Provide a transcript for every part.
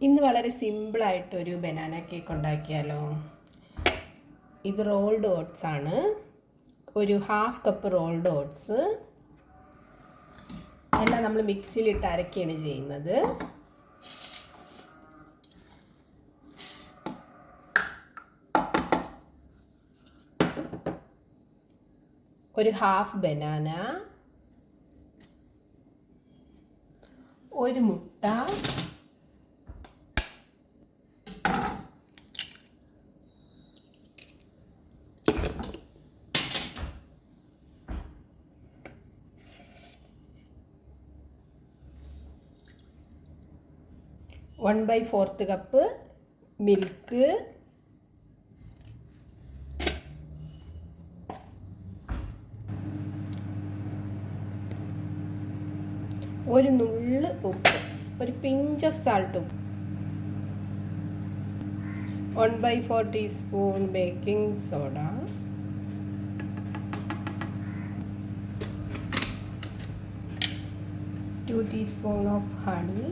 ഇന്ന് വളരെ സിമ്പിളായിട്ടൊരു banana cake ഉണ്ടാക്കിയാലോ? ഇത് റോൾഡ് ഓട്സ് ആണ്. ഒരു ഹാഫ് കപ്പ് റോൾഡ് ഓട്സ്. എല്ലാം നമ്മൾ മിക്സിയിലിട്ട് അരക്കുകയാണ് ചെയ്യുന്നത്. ഒരു ഹാഫ് ബനാന. ഒരു മുട്ട. One by fourth cup milk ഒരു നുള്ള് ഉപ്പ് ഒരു പിഞ്ച് ഓഫ് സാൾട്ട് ഉപ്പ്. One by four teaspoon baking soda two teaspoon of honey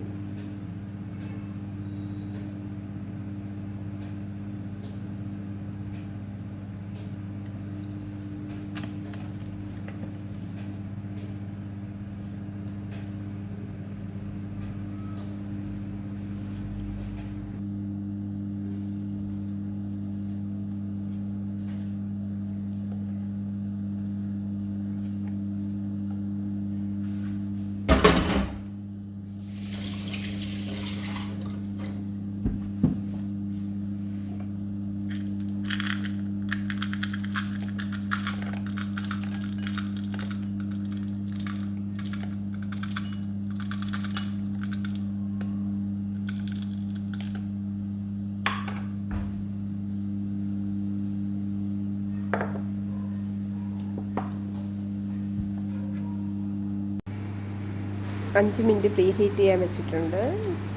അഞ്ച് മിനിറ്റ് പ്രീ ഹീറ്റ് ചെയ്യാൻ വെച്ചിട്ടുണ്ട്.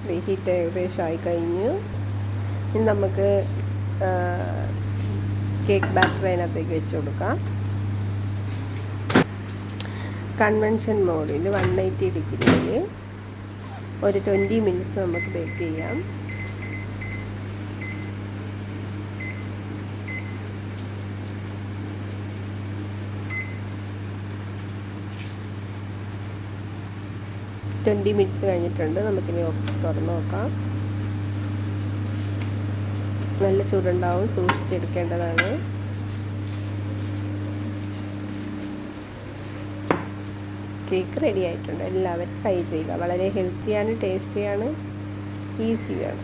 പ്രീ ഹീറ്റ് ഏകദേശം ആയി കഴിഞ്ഞു ഇനി നമുക്ക് കേക്ക് ബാറ്റർ അതിനകത്തേക്ക് വെച്ച് കൊടുക്കാം. കൺവെൻഷൻ മോഡിൽ വൺ എയ്റ്റി ഡിഗ്രിയിൽ ഒരു ട്വന്റി മിനിറ്റ്സ് നമുക്ക് ബേക്ക് ചെയ്യാം. ട്വന്റി മിനിറ്റ്സ് കഴിഞ്ഞിട്ടുണ്ട്. നമുക്കിനി തുറന്ന് നോക്കാം. നല്ല ചൂടുണ്ടാവും സൂക്ഷിച്ചെടുക്കേണ്ടതാണ്. കേക്ക് റെഡി ആയിട്ടുണ്ട്. എല്ലാവരും ട്രൈ ചെയ്യുക. വളരെ ഹെൽത്തിയാണ് ടേസ്റ്റിയാണ് ഈസിയാണ്